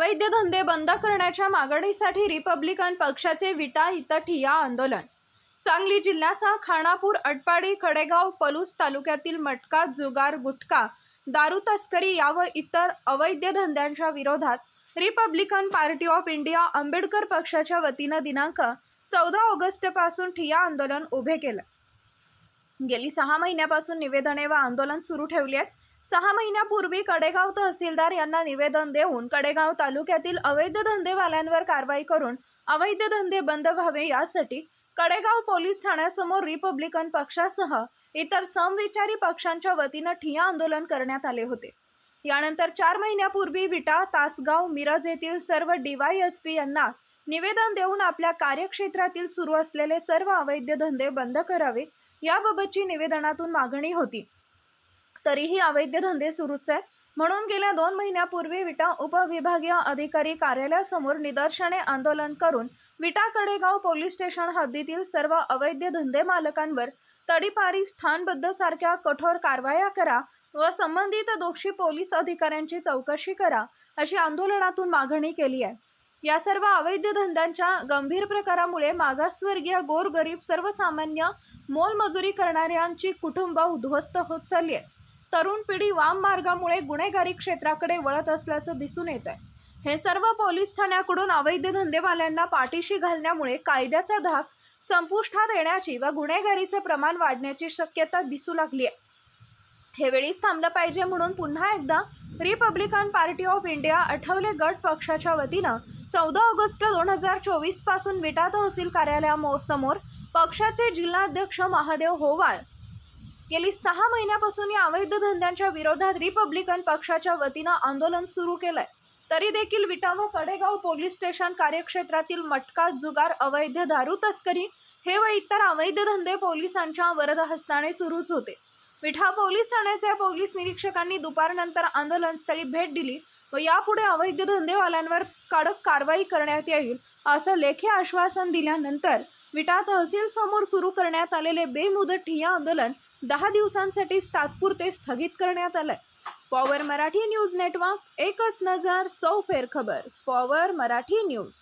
अवैध धंदे बंद करण्याच्या मागणीसाठी रिपब्लिकन पक्षाचे विटा इथं ठिया आंदोलन. सांगली जिल्ह्यासह खानापूर अटपाडी कडेगाव पलूस तालुक्यातील मटका जुगार गुटखा दारू तस्करी या व इतर अवैध धंद्यांच्या विरोधात Republican Party of India Ambedkar पक्षाच्या वतीनं दिनांक चौदा ऑगस्टपासून ठिया आंदोलन उभे केलं. गेली सहा महिन्यापासून निवेदने व आंदोलन सुरू ठेवली आहेत. सहा महिन्यापूर्वी कडेगाव तहसीलदार यांना निवेदन देऊन कडेगाव तालुक्यातील अवैध धंदेवाल्यांवर कारवाई करून अवैध धंदे बंद व्हावे यासाठी कडेगाव पोलीस ठाण्यासमोर रिपब्लिकन पक्षासह इतर समविचारी पक्षांच्या वतीनं ठिया आंदोलन करण्यात आले होते. यानंतर चार महिन्यापूर्वी विटा तासगाव मिरज येथील सर्व डीवायएसपी यांना निवेदन देऊन आपल्या कार्यक्षेत्रातील सुरू असलेले सर्व अवैध धंदे बंद करावे याबाबतची निवेदनातून मागणी होती. तरीही अवैध धंदे सुरूच आहेत. म्हणून गेल्या दोन महिन्यापूर्वी विटा उपविभागीय अधिकारी कार्यालयासमोर निदर्शने आंदोलन करून विटा कडेगाव पोलीस स्टेशन हद्दीतील सर्व अवैध धंदे मालकांवर तडीपारी स्थानबद्ध सारख्या कठोर कारवाया करा व संबंधित दोषी पोलीस अधिकाऱ्यांची चौकशी करा अशी आंदोलनातून मागणी केली आहे. या सर्व अवैध धंद्यांच्या गंभीर प्रकारामुळे मागासवर्गीय गोरगरीब सर्वसामान्य मोलमजुरी करणाऱ्यांची कुटुंब उद्ध्वस्त होत चालली आहे. तरुण पिढी वाम मार्गामुळे गुन्हेगारी क्षेत्राकडे वळत असल्याचं दिसून येत आहे हे सर्व पोलीस ठाण्याकडून अवैध धंदेवाल्यांना पाठीशी घालण्यामुळे कायद्याचा धाक संपुष्टात येण्याची व गुन्हेगारीचं प्रमाण वाढण्याची शक्यता दिसू लागली आहे. हे वेळीच थांबलं पाहिजे म्हणून पुन्हा एकदा Republican Party of India Athawale गट पक्षाच्या वतीनं चौदा ऑगस्ट दोन हजार चोवीसपासून विटा तहसील कार्यालयासमोर पक्षाचे जिल्हाध्यक्ष महादेव होवाळ गेली सहा महिन्यापासून या अवैध धंद्यांच्या विरोधात रिपब्लिकन पक्षाच्या वतीनं आंदोलन सुरू केलंय. तरी देखील विटा व कडेगाव पोलीस स्टेशन कार्यक्षेत्रातील मटका जुगार अवैध दारू तस्करी हे व इतर अवैध धंदे पोलिसांच्या वरदहस्ताने सुरूच होते. विठा पोलीस ठाण्याच्या पोलीस निरीक्षकांनी दुपारनंतर आंदोलनस्थळी भेट दिली व यापुढे अवैध धंदेवाल्यांवर कडक कारवाई करण्यात येईल असं लेखी आश्वासन दिल्यानंतर विटा तहसील समोर सुरू करण्यात आलेले बेमुदत ठिय्या आंदोलन दहा दिवसांसाठी तात्पुरते स्थगित करण्यात आलंय. पॉवर मराठी न्यूज नेटवर्क एकच नजर चौफेर खबर. Power Marathi news.